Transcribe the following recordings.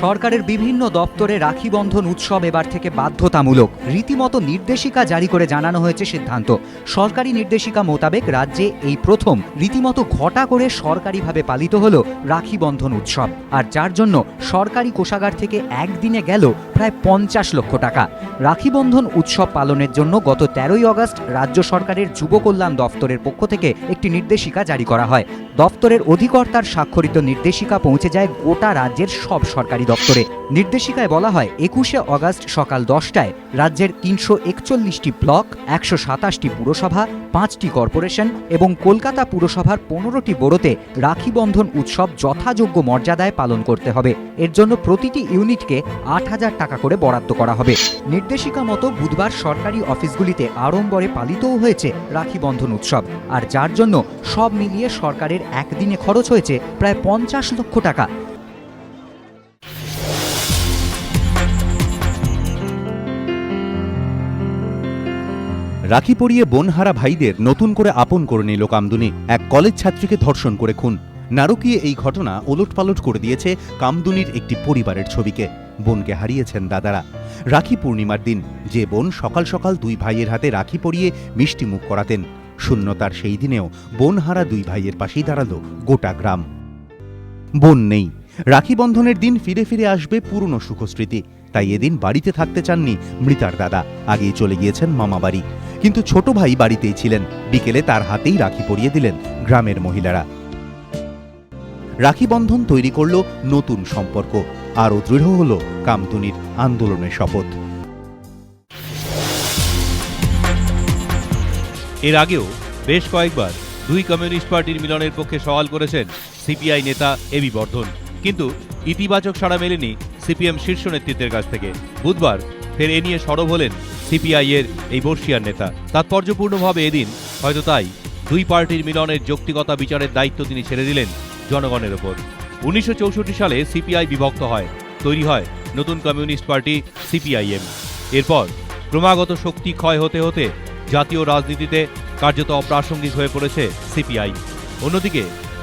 সরকারের বিভিন্ন দপ্তরে রাখি বন্ধন উৎসব এবার থেকে বাধ্যতামূলক। রীতিমতো নির্দেশিকা জারি করে জানানো হয়েছে সিদ্ধান্ত। সরকারি নির্দেশিকা মোতাবেক রাজ্যে এই প্রথম, রীতিমতো ঘটা করে সরকারিভাবে পালিত হল রাখি বন্ধন উৎসব। আর যার জন্য সরকারি কোষাগার থেকে একদিনে গেল প্রায় পঞ্চাশ লক্ষ টাকা। রাখি বন্ধন উৎসব পালনের জন্য গত তেরোই আগস্ট রাজ্য সরকারের যুব কল্যাণ দফতরের পক্ষ থেকে একটি নির্দেশিকা জারি করা হয়। দফতরের অধিকর্তার স্বাক্ষরিত নির্দেশিকা পৌঁছে যায় গোটা রাজ্যের সব সরকারি দপ্তরে। নির্দেশিকায় বলা হয়, একুশে অগস্ট সকাল দশটায় রাজ্যের তিনশো একচল্লিশটি ব্লক, একশো সাতাশটি পুরসভা, পাঁচটি কর্পোরেশন এবং কলকাতা পুরসভার পনেরোটি বোরোতে রাখি বন্ধন উৎসব যথাযোগ্য মর্যাদায় পালন করতে হবে। এর জন্য প্রতিটি ইউনিটকে আট হাজার টাকা করে বরাদ্দ করা হবে। নির্দেশিকা মতো বুধবার সরকারি অফিসগুলিতে আড়ম্বরে পালিতও হয়েছে রাখি বন্ধন উৎসব। আর যার জন্য সব মিলিয়ে সরকারের একদিনে খরচ হয়েছে প্রায় পঞ্চাশ লক্ষ টাকা। রাখি পরিয়ে বনহারা ভাইদের নতুন করে আপন করে নিল কামদুনি। এক কলেজ ছাত্রীকে ধর্ষণ করে খুন। নারকীয় এই ঘটনা ওলটপালট করে দিয়েছে কামদুনির একটি পরিবারের ছবিকে। বোনকে হারিয়েছেন দাদারা। রাখি পূর্ণিমার দিন, যে বোন সকাল সকাল দুই ভাইয়ের হাতে রাখি পরিয়ে মিষ্টি মুখ করাতেন শূন্যতার সেই দিনেও বোনহারা দুই ভাইয়ের পাশেই দাঁড়াল গোটা গ্রাম। বোন নেই। রাখি বন্ধনের দিন ফিরে ফিরে আসবে পুরনো সুখস্মৃতি। তাই এদিন বাড়িতে থাকতে চাননি মৃতার দাদা। আগেই চলে গিয়েছেন মামা বাড়ি কিন্তু ছোট ভাই বাড়িতেই ছিলেন। বিকেলে তার হাতেই রাখি পরিয়ে দিলেন গ্রামের মহিলারা। রাখি বন্ধন তৈরি করল নতুন সম্পর্ক আরও দৃঢ় হল কামতুনির আন্দোলনের শপথ। এর আগেও বেশ কয়েকবার দুই কমিউনিস্ট পার্টির মিলনের পক্ষে সওয়াল করেছেন সিপিআই নেতা এবি বর্ধন। কিন্তু ইতিবাচক সাড়া মেলেনি সিপিএম শীর্ষ নেতৃত্বের কাছ থেকে। বুধবার ফের এ নিয়ে সরব হলেন সিপিআই এর এই বর্ষিয়ার নেতা। তাৎপর্যপূর্ণভাবে এদিন, হয়তো তাই, দুই পার্টির মিলনের যৌক্তিকতা বিচারের দায়িত্ব তিনি ছেড়ে দিলেন জনগণের ওপর। উনিশশো চৌষট্টি সালে সিপিআই বিভক্ত হয়, তৈরি হয় নতুন কমিউনিস্ট পার্টি সিপিআইএম। এরপর ক্রমাগত শক্তি ক্ষয় হতে হতে জাতীয় রাজনীতিতে কার্যত অপ্রাসঙ্গিক হয়ে পড়েছে সিপিআই। অন্যদিকে,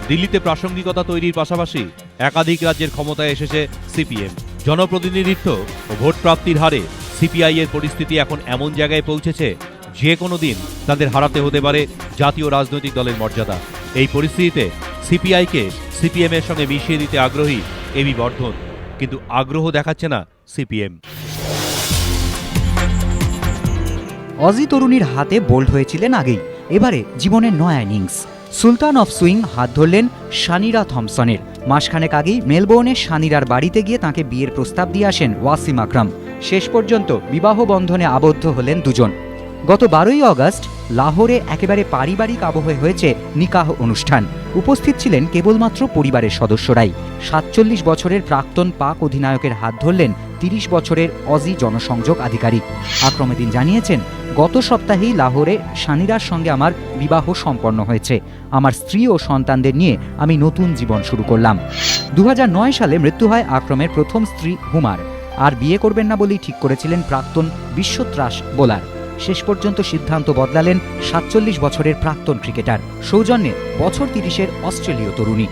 দিল্লিতে প্রাসঙ্গিকতা তৈরির পাশাপাশি একাধিক রাজ্যের ক্ষমতায় এসেছে সিপিএম। জনপ্রতিনিধিত্ব ও ভোট প্রাপ্তির হারে সিপিআই এর পরিস্থিতি এখন এমন জায়গায় পৌঁছেছে, যে কোনো দিন তাদের হারাতে হতে পারে জাতীয় রাজনৈতিক দলের মর্যাদা। এই পরিস্থিতিতে সিপিআইকে সিপিএম এর সঙ্গে মিশিয়ে দিতে আগ্রহী এবি বর্ধন। কিন্তু আগ্রহ দেখাচ্ছে না সিপিএম। অজি তরুণীর হাতে বোল্ড হয়েছিলেন আগেই। এবারে জীবনের নয়া ইনিংস। সুলতান অফ সুইং হাত ধরলেন শানিরা থমসনের। মাসখানেক আগেই মেলবোর্নে শানিরার বাড়িতে গিয়ে তাকে বিয়ের প্রস্তাব দিয়ে আসেন ওয়াসিম আকরাম। শেষ পর্যন্ত বিবাহ বন্ধনে আবদ্ধ হলেন দুজন। গত বারোই অগস্ট লাহোরে একেবারে পারিবারিক আবহে হয়েছে নিকাহ অনুষ্ঠান। উপস্থিত ছিলেন কেবলমাত্র পরিবারের সদস্যরাই। সাতচল্লিশ বছরের প্রাক্তন পাক অধিনায়কের হাত ধরলেন তিরিশ বছরের অজি জনসংযোগ আধিকারিক। আক্রমেদিন জানিয়েছেন, গত সপ্তাহেই লাহোরে শানিরার সঙ্গে আমার বিবাহ সম্পন্ন হয়েছে। আমার স্ত্রী ও সন্তানদের নিয়ে আমি নতুন জীবন শুরু করলাম। দু হাজার নয় সালে মৃত্যু হয় আক্রমের প্রথম স্ত্রী হুমার। আর বিয়ে করবেন না বলেই ঠিক করেছিলেন প্রাক্তন বিশ্বত্রাস বোলার। শেষ পর্যন্ত সিদ্ধান্ত বদলালেন সাতচল্লিশ বছরের প্রাক্তন ক্রিকেটার। সৌজন্যে বছর তিরিশের অস্ট্রেলীয় তরুণী।